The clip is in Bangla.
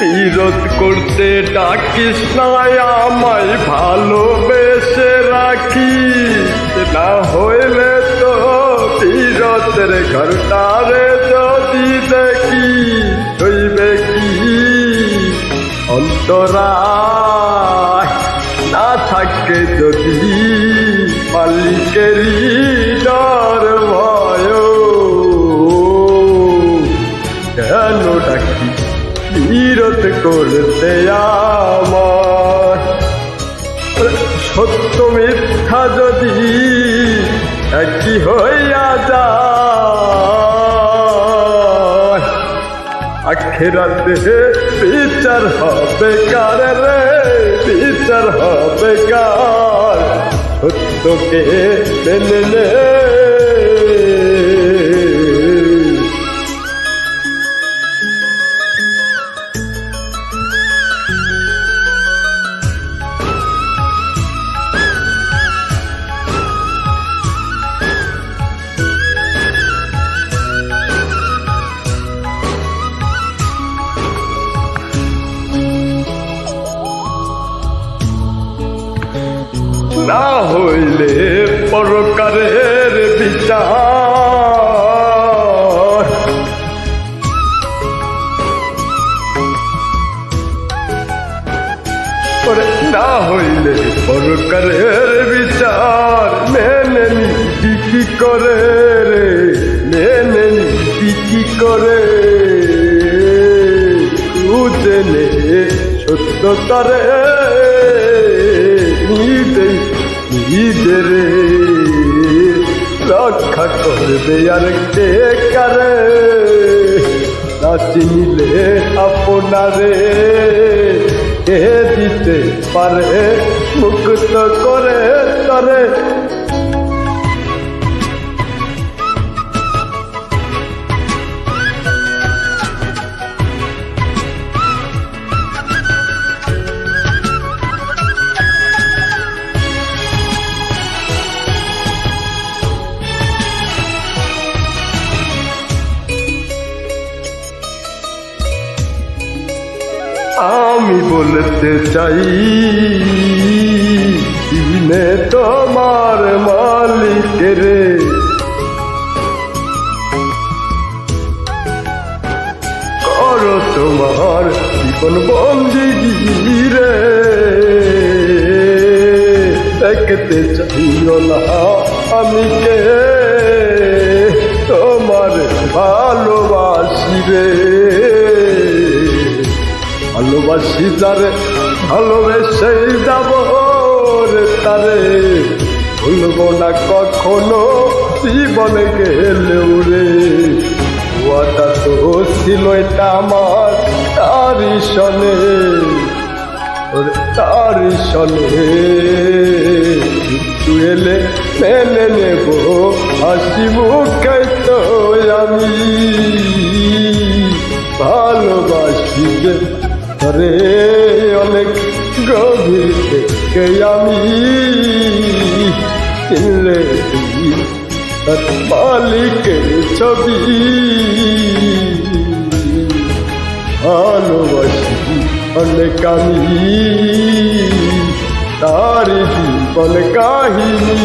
বিরোধ করতে ডাকিস না, আমায় ভালোবেসে রাখি না হইলে তো বিরতের ঘরটারে যদি দেখি হইবে কি? অন্তরা না থাকে যদি মালিকেরই ডর বিরত করতে আমার সত্য মিথ্যা যদি একই হইয়া যায়, আখেরাতে বিচার হবে কার রে? বিচার হবে কার? সত্যকে মেনে নে না হইলে পরকারের বিচার। না হইলে পরকারের বিচার। মেনে নিবি কি করে রে? মেনে নিবি কি করে? খুঁজে নে সত্যতারে নিজেই নিজের রক্ষা করবে আর কে করে না চিনিলে আপনারে কে দিতে পারে মুক্ত করে তরে বলতে চাই দিনে তোমার মালিকের। করো তোমার জীবন বন্দি রে। দেখতে চাইও না আমি কে? তোমার ভালোবাসি রে। ভালোবাসি তারে ভালোবেসে যাব রে তারে। ভুলবো না কখনো জীবনে গেলেও রে। ওয়াটা তো ছিল এটা আমার তারি সনে। তারি সনে। একটু এলে মেনে নেব, হাসি মুখে তো আমি। ভালোবাসি করে অনেক গভীর থেকে আমি তার মালিকের ছবি। ভালোবাসি অনেক আমি তার জীবন কাহিনী।